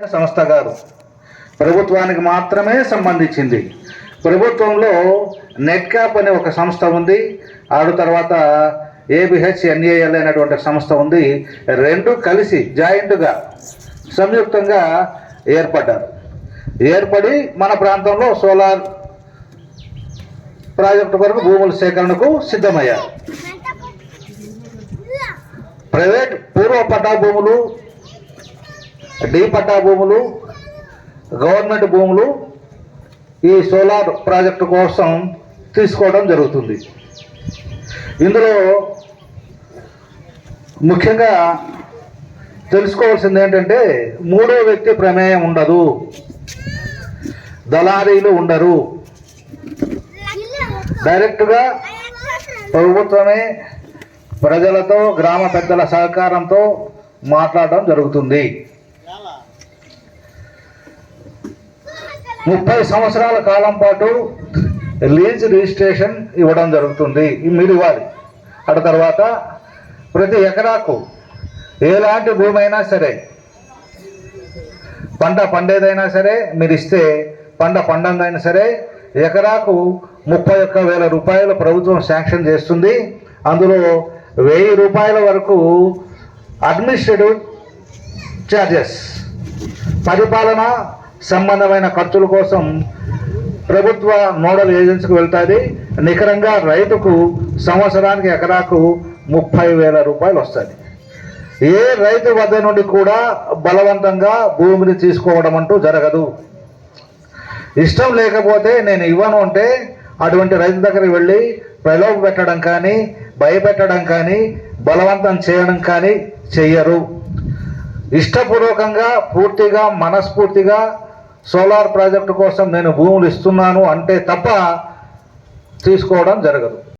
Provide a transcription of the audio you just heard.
సంస్థ గారు. ప్రభుత్వానికి మాత్రమే సంబంధించింది. ప్రభుత్వంలో నెట్క్యాప్ అనే ఒక సంస్థ ఉంది. ఆడు తర్వాత ఏబిహెచ్ ఎన్ఏఎల్ అనేటువంటి సంస్థ ఉంది. రెండు కలిసి జాయింట్గా సంయుక్తంగా ఏర్పడ్డారు. ఏర్పడి మన ప్రాంతంలో సోలార్ ప్రాజెక్టు కొరకు భూముల సేకరణకు సిద్ధమయ్యారు. ప్రైవేట్ పూర్వ పట్టా భూములు డి పట్టా భూములు గవర్నమెంట్ భూములు ఈ సోలార్ ప్రాజెక్టు కోసం తీసుకోవడం జరుగుతుంది. ఇందులో ముఖ్యంగా తెలుసుకోవాల్సింది ఏంటంటే మూడో వ్యక్తి ప్రమేయం ఉండదు. దళారీలు ఉండరు. డైరెక్ట్గా ప్రభుత్వమే ప్రజలతో గ్రామ పెద్దల సహకారంతో మాట్లాడడం జరుగుతుంది. ముప్పై సంవత్సరాల కాలం పాటు లీజ్ రిజిస్ట్రేషన్ ఇవ్వడం జరుగుతుంది. మీరు ఇవ్వాలి. అటు తర్వాత ప్రతి ఎకరాకు ఎలాంటి భూమి అయినా సరే పంట పండేదైనా సరే మీరు ఇస్తే పంట పండందైనా సరే ఎకరాకు ముప్పై ఒక్క వేల రూపాయలు ప్రభుత్వం శాంక్షన్ చేస్తుంది. అందులో వెయ్యి రూపాయల వరకు అడ్మినిస్ట్రేటివ్ ఛార్జెస్ పరిపాలన సంబంధమైన ఖర్చుల కోసం ప్రభుత్వ నోడల్ ఏజెన్సీకి వెళ్తుంది. నికరంగా రైతుకు సంవత్సరానికి ఎకరాకు ముప్పై వేల రూపాయలు వస్తుంది. ఏ రైతు వద్ద నుండి కూడా బలవంతంగా భూమిని తీసుకోవడం అంటూ జరగదు. ఇష్టం లేకపోతే నేను ఇవ్వను అంటే అటువంటి రైతు దగ్గరికి వెళ్ళి ప్రలోభ పెట్టడం కానీ భయపెట్టడం కానీ బలవంతం చేయడం కానీ చెయ్యరు. ఇష్టపూర్వకంగా పూర్తిగా మనస్ఫూర్తిగా సోలార్ ప్రాజెక్టు కోసం నేను భూములు ఇస్తున్నాను అంటే తప్ప తీసుకోవడం జరగదు.